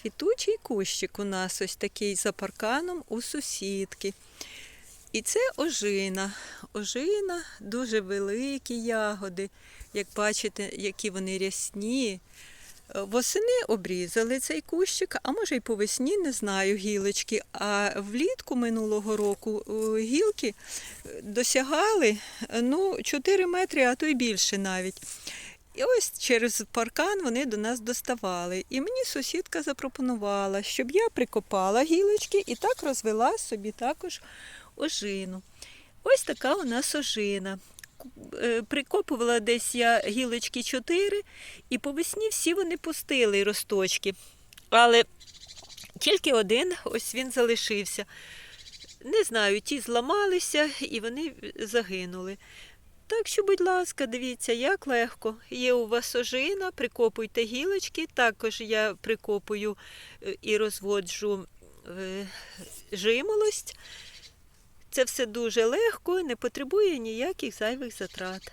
квітучий кущик у нас ось такий за парканом у сусідки. І це ожина. Ожина, дуже великі ягоди. Як бачите, які вони рясні. Е, Восени обрізали цей кущик, а може й по весні, не знаю, гілочки. А влітку минулого року е, гілки е, досягали ну, 4 метри, а то й більше навіть. І ось через паркан вони до нас доставали. І мені сусідка запропонувала, щоб я прикопала гілочки і так розвела собі також ожину. Ось така у нас ожина. Е, Прикопувала десь я гілочки 4, і по весні всі вони пустили росточки. Але тільки один, ось він залишився. Не знаю, ті зламалися і вони загинули. Так що, будь ласка, дивіться, як легко. Є у вас ожина, прикопуйте гілочки. Також я прикопую е, і розводжу е, жимолость. Це все дуже легко, не потребує ніяких зайвих затрат.